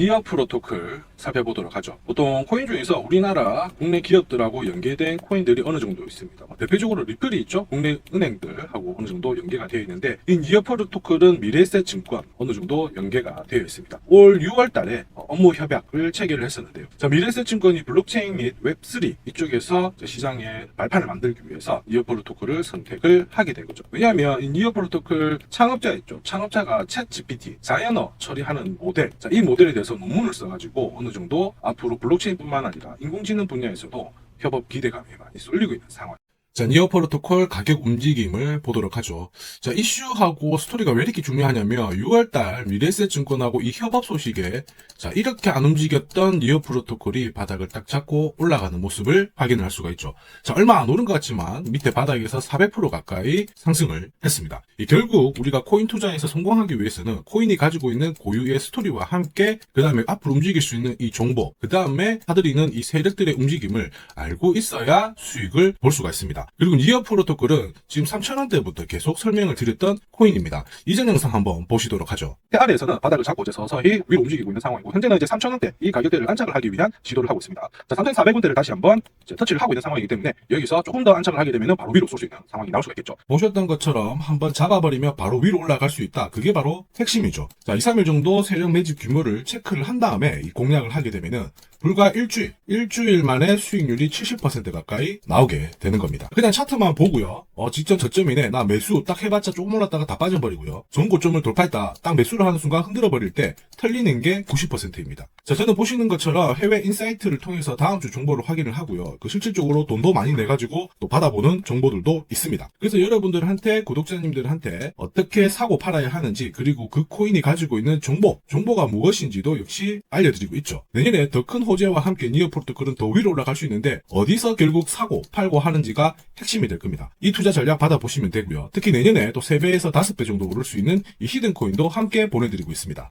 이어 프로토콜 살펴보도록 하죠. 보통 코인 중에서 우리나라 국내 기업들하고 연계된 코인들이 어느 정도 있습니다. 뭐 대표적으로 리플이 있죠. 국내 은행들하고 어느 정도 연계가 되어 있는데 이 이어 프로토콜은 미래에셋 증권 어느 정도 연계가 되어 있습니다. 올 6월 달에 업무 협약을 체결을 했었는데요. 자, 미래에셋 증권이 블록체인 및 웹3 이쪽에서 시장에 발판을 만들기 위해서 이어 프로토콜을 선택을 하게 된 거죠. 왜냐하면 이 이어 프로토콜 창업자 있죠. 창업자가 챗 GPT, 자연어 처리하는 모델. 자, 이 모델에 대해서 논문을 써가지고 어느 정도 앞으로 블록체인뿐만 아니라 인공지능 분야에서도 협업 기대감이 많이 쏠리고 있는 상황. 자, 니어 프로토콜 가격 움직임을 보도록 하죠. 자, 이슈하고 스토리가 왜 이렇게 중요하냐면 6월달 미래에셋 증권하고 이 협업 소식에 자, 이렇게 안 움직였던 니어 프로토콜이 바닥을 딱 잡고 올라가는 모습을 확인할 수가 있죠. 자, 얼마 안 오른 것 같지만 밑에 바닥에서 400% 가까이 상승을 했습니다. 이 결국 우리가 코인 투자에서 성공하기 위해서는 코인이 가지고 있는 고유의 스토리와 함께 그 다음에 앞으로 움직일 수 있는 이 정보, 그 다음에 사들이는 이 세력들의 움직임을 알고 있어야 수익을 볼 수가 있습니다. 그리고 니어 프로토콜은 지금 3,000원대부터 계속 설명을 드렸던 코인입니다. 이전 영상 한번 보시도록 하죠. 아래에서는 바닥을 잡고 이제 서서히 위로 움직이고 있는 상황이고 현재는 이제 3,000원대 이 가격대를 안착을 하기 위한 시도를 하고 있습니다. 자, 3,400원대를 다시 한번 터치를 하고 있는 상황이기 때문에 여기서 조금 더 안착을 하게 되면 바로 위로 쏠 수 있는 상황이 나올 수가 있겠죠. 보셨던 것처럼 한번 잡아버리면 바로 위로 올라갈 수 있다. 그게 바로 핵심이죠. 자, 2, 3일 정도 세력 매집 규모를 체크를 한 다음에 이 공략을 하게 되면은 불과 일주일, 일주일 만에 수익률이 70% 가까이 나오게 되는 겁니다. 그냥 차트만 보고요. 어, 직전 저점이네. 나 매수 딱 해봤자 조금 올랐다가 다 빠져버리고요. 좋은 고점을 돌파했다. 딱 매수를 하는 순간 흔들어버릴 때 털리는 게 90%입니다. 자, 저는 보시는 것처럼 해외 인사이트를 통해서 다음 주 정보를 확인을 하고요. 그 실질적으로 돈도 많이 내가지고 또 받아보는 정보들도 있습니다. 그래서 여러분들한테, 구독자님들한테 어떻게 사고 팔아야 하는지, 그리고 그 코인이 가지고 있는 정보, 정보가 무엇인지도 역시 알려드리고 있죠. 내년에 더큰 호재와 함께 니어 프로토콜은 더 위로 올라갈 수 있는데 어디서 결국 사고 팔고 하는지가 핵심이 될 겁니다. 이 투자 전략 받아보시면 되고요. 특히 내년에 또 3배에서 5배 정도 오를 수 있는 이 히든 코인도 함께 보내드리고 있습니다.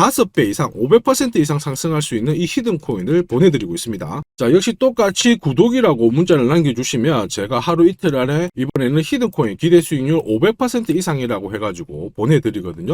5배 이상, 500% 이상 상승할 수 있는 이 히든 코인을 보내드리고 있습니다. 자, 역시 똑같이 구독이라고 문자를 남겨주시면 제가 하루 이틀 안에 이번에는 히든 코인 기대 수익률 500% 이상이라고 해가지고 보내드리거든요.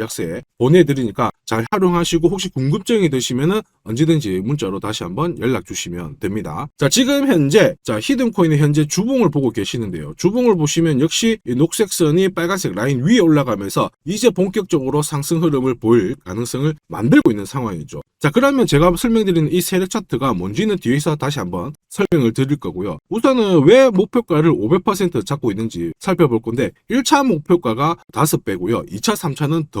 서에 보내드리니까 잘 활용하시고 혹시 궁금증이 드시면은 언제든지 문자로 다시 한번 연락 주시면 됩니다. 자, 지금 현재 자, 히든 코인의 현재 주봉을 보고 계시는데요. 주봉을 보시면 역시 이 녹색 선이 빨간색 라인 위에 올라가면서 이제 본격적으로 상승 흐름을 보일 가능성을 만들고 있는 상황이죠. 자, 그러면 제가 설명드리는 이 세력 차트가 뭔지는 뒤에서 다시 한번 설명을 드릴 거고요. 우선은 왜 목표가를 500% 잡고 있는지 살펴볼 건데 1차 목표가가 5배고요. 2차, 3차는 더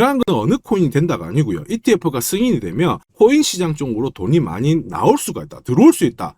한 건 어느 코인이 된다가 아니고요. ETF가 승인이 되면 코인 시장 쪽으로 돈이 많이 나올 수가 있다. 들어올 수 있다.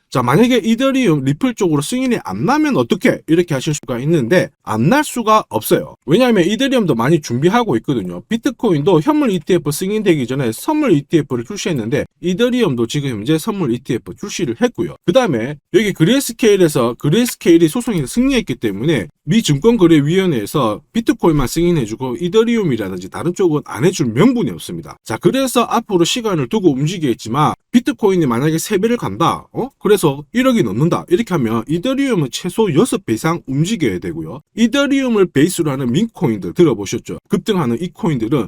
자, 만약에 이더리움 리플 쪽으로 승인이 안 나면 어떻게? 이렇게 하실 수가 있는데 안 날 수가 없어요. 왜냐하면 이더리움도 많이 준비하고 있거든요. 비트코인도 현물 ETF 승인되기 전에 선물 ETF를 출시했는데 이더리움도 지금 현재 선물 ETF 출시를 했고요. 그 다음에 여기 그레이스케일에서 그레이스케일이 소송에서 승리했기 때문에 미 증권거래위원회에서 비트코인만 승인해주고 이더리움이라든지 다른 쪽은 안 해줄 명분이 없습니다. 자, 그래서 앞으로 시간을 두고 움직이겠지만 비트코인이 만약에 3배를 간다. 어? 그래서 1억이 넘는다. 이렇게 하면 이더리움은 최소 6배 이상 움직여야 되고요. 이더리움을 베이스로 하는 민코인들 들어보셨죠? 급등하는 이 코인들은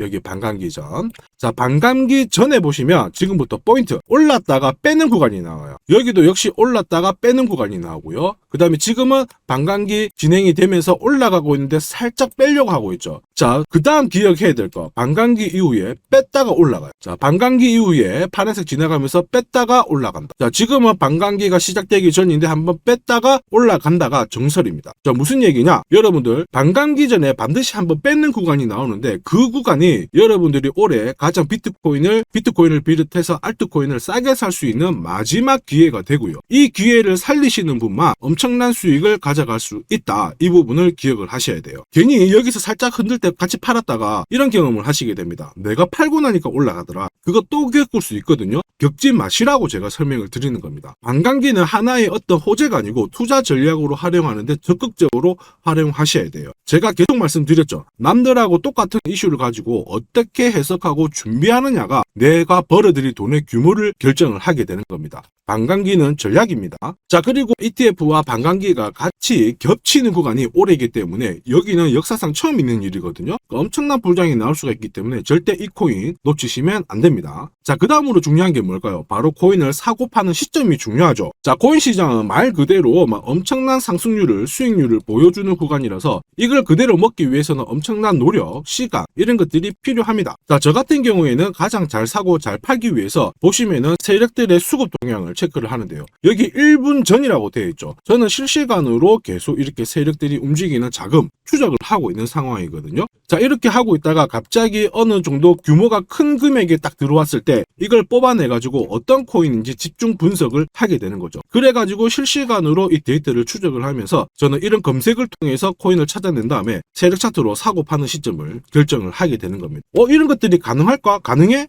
여기 반감기 전. 자, 반감기 전에 보시면 지금부터 포인트 올랐다가 빼는 구간이 나와요. 여기도 역시 올랐다가 빼는 구간이 나오고요. 그 다음에 지금은 반감기 진행이 되면서 올라가고 있는데 살짝 빼려고 하고 있죠. 자, 그 다음 기억해야 될 거. 반감기 이후에 뺐다가 올라가요. 자, 반감기 이후에 파란색 지나가면서 뺐다가 올라간다. 자, 지금은 반감기가 시작되기 전인데 한번 뺐다가 올라간다가 정설입니다. 자, 무슨 얘기냐? 여러분들, 반감기 전에 반드시 한번 뺏는 구간이 나오는데 그 구간이 여러분들이 올해 가장 비트코인을, 비트코인을 비롯해서 알트코인을 싸게 살 수 있는 마지막 기회가 되고요. 이 기회를 살리시는 분만 엄청 난 수익을 가져갈 수 있다. 이 부분을 기억을 하셔야 돼요. 괜히 여기서 살짝 흔들 때 같이 팔았다가 이런 경험을 하시게 됩니다. 내가 팔고 나니까 올라가더라. 그거 또 겪을 수 있거든요. 겪지 마시라고 제가 설명을 드리는 겁니다. 반감기는 하나의 어떤 호재가 아니고 투자 전략으로 활용하는데 적극적으로 활용하셔야 돼요. 제가 계속 말씀드렸죠. 남들하고 똑같은 이슈를 가지고 어떻게 해석하고 준비하느냐가 내가 벌어들일 돈의 규모를 결정을 하게 되는 겁니다. 반감기는 전략입니다. 자, 그리고 ETF와 반 감기가 같이 겹치는 구간이 올해이기 때문에 여기는 역사상 처음 있는 일이거든요. 엄청난 불장이 나올 수가 있기 때문에 절대 이 코인 놓치시면 안 됩니다. 자, 그 다음으로 중요한 게 뭘까요? 바로 코인을 사고 파는 시점이 중요하죠. 자, 코인 시장은 말 그대로 막 엄청난 상승률을, 수익률을 보여주는 구간이라서 이걸 그대로 먹기 위해서는 엄청난 노력, 시간, 이런 것들이 필요합니다. 자, 저 같은 경우에는 가장 잘 사고 잘 팔기 위해서 보시면은 세력들의 수급 동향을 체크를 하는데요. 여기 1분 전이라고 되어 있죠. 저는 실시간으로 계속 이렇게 세력들이 움직이는 자금 추적을 하고 있는 상황이거든요. 자, 이렇게 하고 있다가 갑자기 어느 정도 규모가 큰 금액이 딱 들어왔을 때 이걸 뽑아내가지고 어떤 코인인지 집중 분석을 하게 되는 거죠. 그래가지고 실시간으로 이 데이터를 추적을 하면서 저는 이런 검색을 통해서 코인을 찾아낸 다음에 세력 차트로 사고 파는 시점을 결정을 하게 되는 겁니다. 어, 이런 것들이 가능할까? 가능해?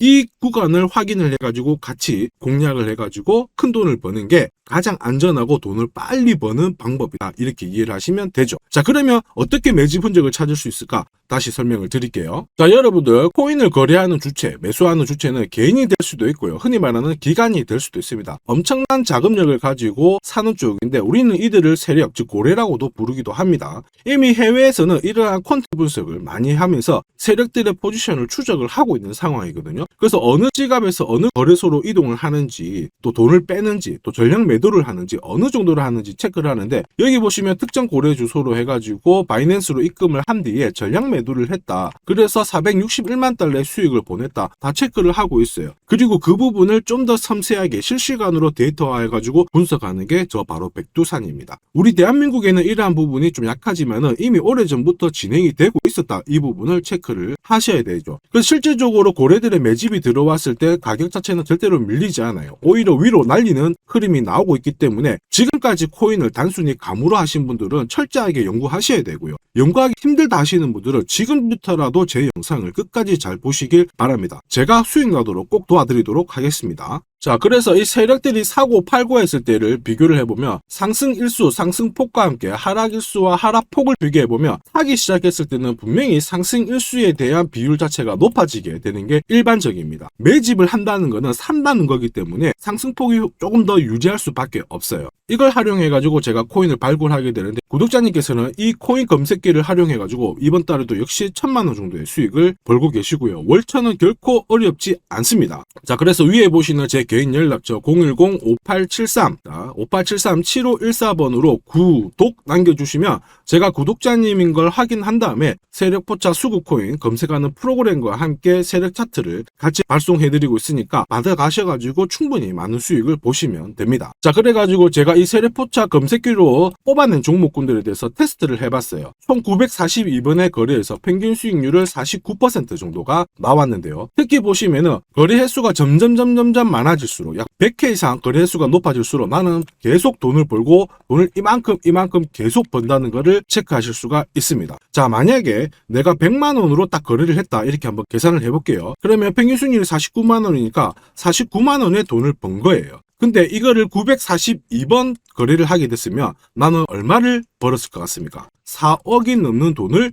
이 구간을 확인을 해가지고 같이 공략을 해가지고 큰 돈을 버는 게 가장 안전하고 돈을 빨리 버는 방법이다. 이렇게 이해를 하시면 되죠. 자, 그러면 어떻게 매집 흔적을 찾을 수 있을까? 다시 설명을 드릴게요. 자, 여러분들 코인을 거래하는 주체, 매수하는 주체는 개인이 될 수도 있고요. 흔히 말하는 기관이 될 수도 있습니다. 엄청난 자금력을 가지고 사는 쪽인데 우리는 이들을 세력, 즉 고래라고도 부르기도 합니다. 이미 해외에서는 이러한 퀀트 분석을 많이 하면서 세력들의 포지션을 추적을 하고 있는 상황이거든요. 그래서 어느 지갑에서 어느 거래소로 이동을 하는지, 또 돈을 빼는지, 또 전략 매도를 하는지, 어느 정도를 하는지 체크를 하는데 여기 보시면 특정 거래 주소로 해가지고 바이낸스로 입금을 한 뒤에 전략 매도를 했다. 그래서 461만 달러의 수익을 보냈다. 다 체크를 하고 있어요. 그리고 그 부분을 좀 더 섬세하게 실시간으로 데이터화해가지고 분석하는 게 저 바로 백두산입니다. 우리 대한민국에는 이러한 부분이 좀 약하지만은 이미 오래전부터 진행이 되고 있었다. 이 부분을 체크를 하셔야 되죠. 그래서 실질적으로 고래들의 매 집이 들어왔을 때 가격 자체는 절대로 밀리지 않아요. 오히려 위로 날리는 흐름이 나오고 있기 때문에 지금까지 코인을 단순히 감으로 하신 분들은 철저하게 연구하셔야 되고요. 연구하기 힘들다 하시는 분들은 지금부터라도 제 영상을 끝까지 잘 보시길 바랍니다. 제가 수익 나도록 꼭 도와드리도록 하겠습니다. 자, 그래서 이 세력들이 사고 팔고 했을 때를 비교를 해보면 상승 일수, 상승폭과 함께 하락 일수와 하락폭을 비교해보면 사기 시작했을 때는 분명히 상승 일수에 대한 비율 자체가 높아지게 되는 게 일반적입니다. 매집을 한다는 거는 산다는 거기 때문에 상승폭이 조금 더 유지할 수밖에 없어요. 이걸 활용해가지고 제가 코인을 발굴하게 되는데 구독자님께서는 이 코인 검색기를 활용해가지고 이번 달에도 역시 천만 원 정도의 수익을 벌고 계시고요. 월천은 결코 어렵지 않습니다. 자, 그래서 위에 보시는 제 개인 연락처 010-5873, 5873-7514번으로 구독 남겨주시면 제가 구독자님인 걸 확인한 다음에 세력 포차 수급 코인 검색하는 프로그램과 함께 세력 차트를 같이 발송해드리고 있으니까 받아가셔가지고 충분히 많은 수익을 보시면 됩니다. 자, 그래가지고 제가 이 세력 포차 검색기로 뽑아낸 종목군들에 대해서 테스트를 해봤어요. 총 942번의 거래에서 평균 수익률을 49% 정도가 나왔는데요. 특히 보시면은 거래 횟수가 점점 점점점 많아 질수록 약 100회 이상 거래 횟수가 높아질수록 나는 계속 돈을 벌고 돈을 이만큼 이만큼 계속 번다는 거를 체크하실 수가 있습니다. 자, 만약에 내가 100만 원으로 딱 거래를 했다 이렇게 한번 계산을 해볼게요. 그러면 평균 수익률이 49만 원이니까 49만 원의 돈을 번 거예요. 근데 이거를 942번 거래를 하게 됐으면 나는 얼마를 벌었을 것 같습니까? 4억이 넘는 돈을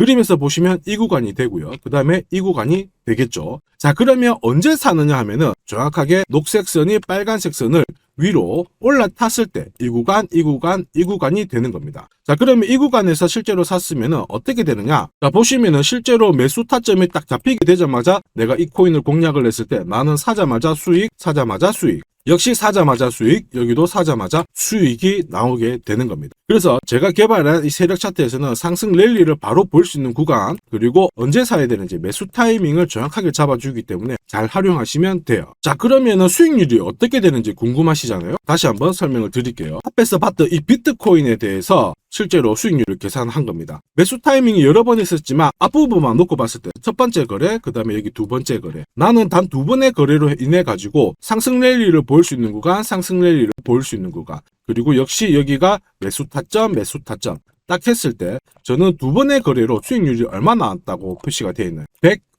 그림에서 보시면 이 구간이 되고요. 그 다음에 이 구간이 되겠죠. 자, 그러면 언제 사느냐 하면은 정확하게 녹색 선이 빨간색 선을 위로 올라탔을 때 이 구간, 이 구간, 이 구간이 되는 겁니다. 자, 그러면 이 구간에서 실제로 샀으면은 어떻게 되느냐? 자, 보시면은 실제로 매수 타점이 딱 잡히게 되자마자 내가 이 코인을 공략을 했을 때 나는 사자마자 수익, 사자마자 수익. 역시 사자마자 수익, 여기도 사자마자 수익이 나오게 되는 겁니다. 그래서 제가 개발한 이 세력 차트에서는 상승 랠리를 바로 볼 수 있는 구간, 그리고 언제 사야 되는지 매수 타이밍을 정확하게 잡아주기 때문에 잘 활용하시면 돼요. 자, 그러면은 수익률이 어떻게 되는지 궁금하시잖아요? 다시 한번 설명을 드릴게요. 앞에서 봤던 이 비트코인에 대해서 실제로 수익률을 계산한 겁니다. 매수 타이밍이 여러 번 있었지만 앞부분만 놓고 봤을 때 첫 번째 거래, 그 다음에 여기 두 번째 거래. 나는 단 두 번의 거래로 인해 가지고 상승 랠리를 볼 수 있는 구간, 상승 랠리를 볼 수 있는 구간. 그리고 역시 여기가 매수 타점, 매수 타점. 딱 했을 때 저는 두 번의 거래로 수익률이 얼마 나왔다고 표시가 되어 있나요?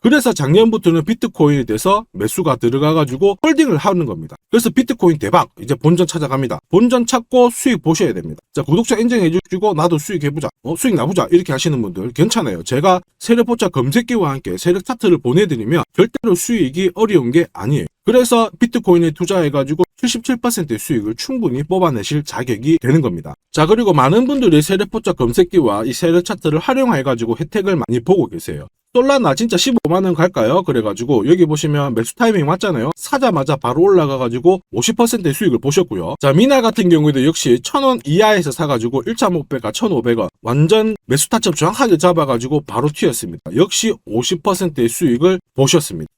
그래서 작년부터는 비트코인에 대해서 매수가 들어가가지고 홀딩을 하는 겁니다. 그래서 비트코인 대박! 이제 본전 찾아갑니다. 본전 찾고 수익 보셔야 됩니다. 자, 구독자 인정해주시고 나도 수익 해보자. 어, 수익 나보자. 이렇게 하시는 분들 괜찮아요. 제가 세력포차 검색기와 함께 세력 차트를 보내드리면 절대로 수익이 어려운 게 아니에요. 그래서 비트코인에 투자해가지고 77%의 수익을 충분히 뽑아내실 자격이 되는 겁니다. 자, 그리고 많은 분들이 세력포차 검색기와 이 세력 차트를 활용해가지고 혜택을 많이 보고 계세요. 솔라나 진짜 15만원 갈까요? 그래가지고 여기 보시면 매수 타이밍 맞잖아요. 사자마자 바로 올라가가지고 50%의 수익을 보셨고요. 자 미나 같은 경우에도 역시 1000원 이하에서 사가지고 1차 목표가 1500원 완전 매수 타점 정확하게 잡아가지고 바로 튀었습니다. 역시 50%의 수익을 보셨습니다.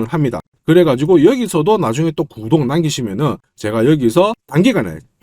을 합니다. 그래가지고 여기서도 나중에 또 구독 남기시면은 제가 여기서 단기간에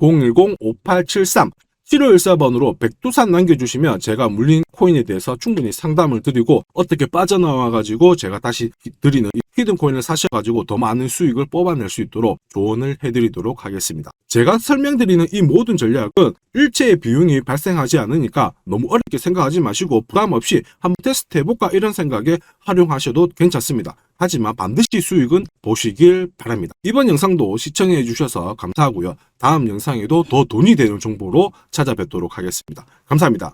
010-5873 7514번으로 백두산 남겨주시면 제가 물린 코인에 대해서 충분히 상담을 드리고 어떻게 빠져나와가지고 제가 다시 드리는 이 히든 코인을 사셔가지고 더 많은 수익을 뽑아낼 수 있도록 조언을 해드리도록 하겠습니다. 제가 설명드리는 이 모든 전략은 일체의 비용이 발생하지 않으니까 너무 어렵게 생각하지 마시고 부담 없이 한번 테스트 해볼까 이런 생각에 활용하셔도 괜찮습니다. 하지만 반드시 수익은 보시길 바랍니다. 이번 영상도 시청해 주셔서 감사하고요. 다음 영상에도 더 돈이 되는 정보로 찾아뵙도록 하겠습니다. 감사합니다.